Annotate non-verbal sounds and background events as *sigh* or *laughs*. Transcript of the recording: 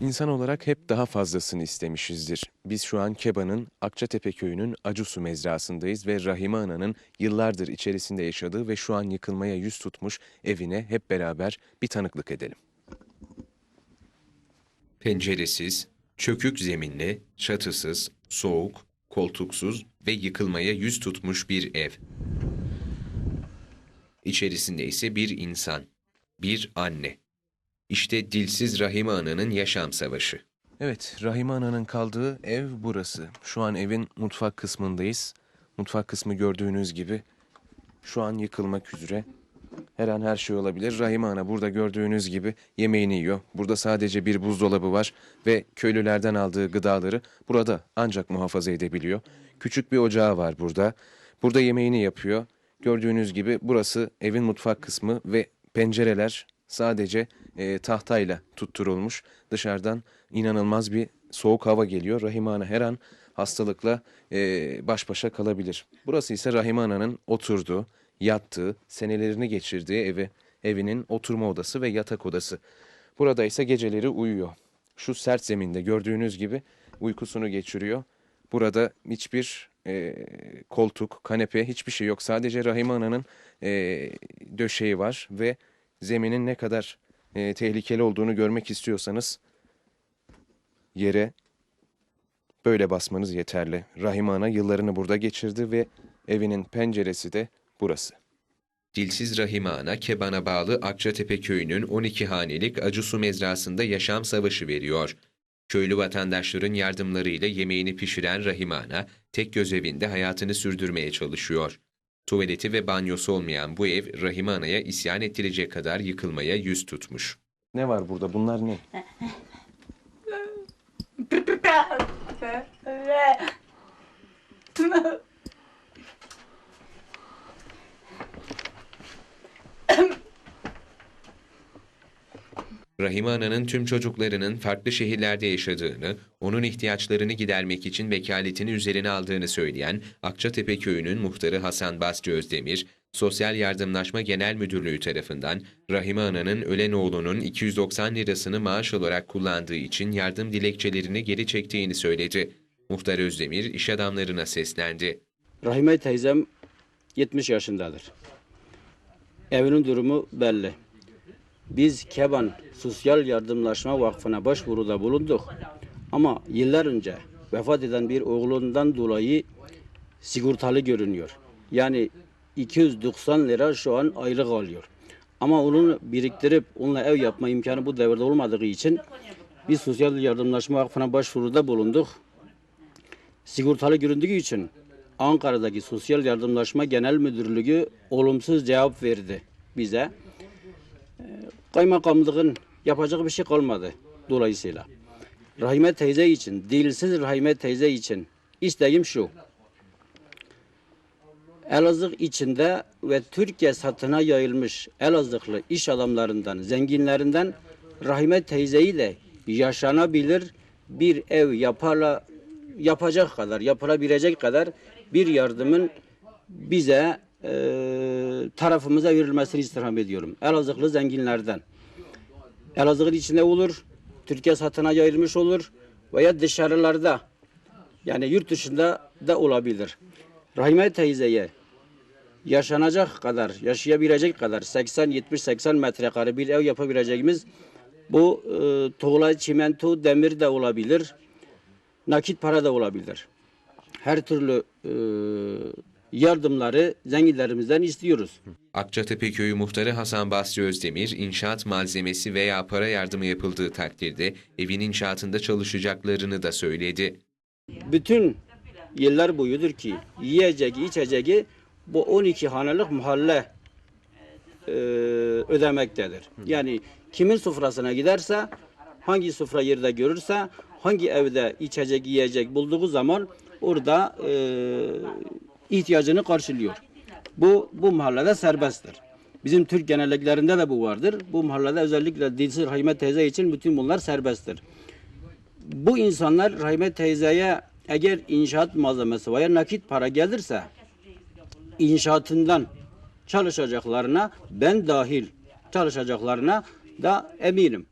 İnsan olarak hep daha fazlasını istemişizdir. Biz şu an Keba'nın Akçatepe köyünün Acusu mezrasındayız ve Rahime Ana'nın yıllardır içerisinde yaşadığı ve şu an yıkılmaya yüz tutmuş evine hep beraber bir tanıklık edelim. Penceresiz, çökük zeminli, çatısız, soğuk, koltuksuz ve yıkılmaya yüz tutmuş bir ev. İçerisinde ise bir insan, bir anne. İşte dilsiz Rahime Ana'nın yaşam savaşı. Evet, Rahime Ana'nın kaldığı ev burası. Şu an evin mutfak kısmındayız. Mutfak kısmı gördüğünüz gibi şu an yıkılmak üzere. Her an her şey olabilir. Rahime Ana burada gördüğünüz gibi yemeğini yiyor. Burada sadece bir buzdolabı var ve köylülerden aldığı gıdaları burada ancak muhafaza edebiliyor. Küçük bir ocağı var burada. Burada yemeğini yapıyor. Gördüğünüz gibi burası evin mutfak kısmı ve pencereler sadece e, tahtayla tutturulmuş. Dışarıdan inanılmaz bir soğuk hava geliyor. Rahime Ana her an hastalıkla e, baş başa kalabilir. Burası ise Rahime Ana'nın oturduğu, yattığı, senelerini geçirdiği evi, evinin oturma odası ve yatak odası. Burada ise geceleri uyuyor. Şu sert zeminde gördüğünüz gibi uykusunu geçiriyor. Burada hiçbir e, koltuk, kanepe hiçbir şey yok. Sadece Rahime Ana'nın e, döşeği var ve zeminin ne kadar e, tehlikeli olduğunu görmek istiyorsanız yere böyle basmanız yeterli. Rahime Ana yıllarını burada geçirdi ve evinin penceresi de burası. Dilsiz Rahime Ana, Keban'a bağlı Akçatepe köyünün 12 hanelik Acusu mezrasında yaşam savaşı veriyor. Köylü vatandaşların yardımlarıyla yemeğini pişiren Rahime Ana, tek göz evinde hayatını sürdürmeye çalışıyor. Tuvaleti ve banyosu olmayan bu ev Rahime Ana'ya isyan ettirecek kadar yıkılmaya yüz tutmuş. Ne var burada? Bunlar ne? *laughs* Rahime Ana'nın tüm çocuklarının farklı şehirlerde yaşadığını, onun ihtiyaçlarını gidermek için vekaletini üzerine aldığını söyleyen Akçatepe Köyü'nün muhtarı Hasan Basri Özdemir, Sosyal Yardımlaşma Genel Müdürlüğü tarafından Rahime Ana'nın ölen oğlunun 290 lirasını maaş olarak kullandığı için yardım dilekçelerini geri çektiğini söyledi. Muhtar Özdemir iş adamlarına seslendi. Rahime teyzem 70 yaşındadır. Evinin durumu belli. Biz Keban Sosyal Yardımlaşma Vakfı'na başvuruda bulunduk. Ama yıllar önce vefat eden bir oğlundan dolayı sigortalı görünüyor. Yani 290 lira şu an aylık alıyor. Ama onu biriktirip onunla ev yapma imkanı bu devirde olmadığı için biz Sosyal Yardımlaşma Vakfı'na başvuruda bulunduk sigortalı göründüğü için Ankara'daki Sosyal Yardımlaşma Genel Müdürlüğü olumsuz cevap verdi bize. Kaymakamlığın yapacak bir şey kalmadı dolayısıyla. Rahime teyze için, dilsiz Rahime teyze için isteğim şu. Elazığ içinde ve Türkiye satına yayılmış Elazığlı iş adamlarından, zenginlerinden Rahime teyzeyi de yaşanabilir bir ev yaparla yapacak kadar, yapılabilecek kadar bir yardımın bize e, tarafımıza verilmesini istirham ediyorum. Elazığlı zenginlerden. Elazığ'ın içinde olur, Türkiye satına yayılmış olur veya dışarılarda yani yurt dışında da olabilir. Rahime teyzeye yaşanacak kadar, yaşayabilecek kadar 80 70 80 metrekare bir ev yapabileceğimiz bu e, tuğla, çimento, demir de olabilir. Nakit para da olabilir. Her türlü e, yardımları zenginlerimizden istiyoruz. Akçatepe Köyü Muhtarı Hasan Basri Özdemir, inşaat malzemesi veya para yardımı yapıldığı takdirde evin inşaatında çalışacaklarını da söyledi. Bütün yıllar boyudur ki yiyeceği, içeceği bu 12 hanelik mahalle e, ödemektedir. Yani kimin sofrasına giderse, hangi sofra yerde görürse, hangi evde içecek, yiyecek bulduğu zaman orada e, ihtiyacını karşılıyor. Bu bu mahallede serbesttir. Bizim Türk geleneklerinde de bu vardır. Bu mahallede özellikle Dilsiz Rahime teyze için bütün bunlar serbesttir. Bu insanlar Rahime teyzeye eğer inşaat malzemesi veya nakit para gelirse inşaatından çalışacaklarına ben dahil çalışacaklarına da eminim.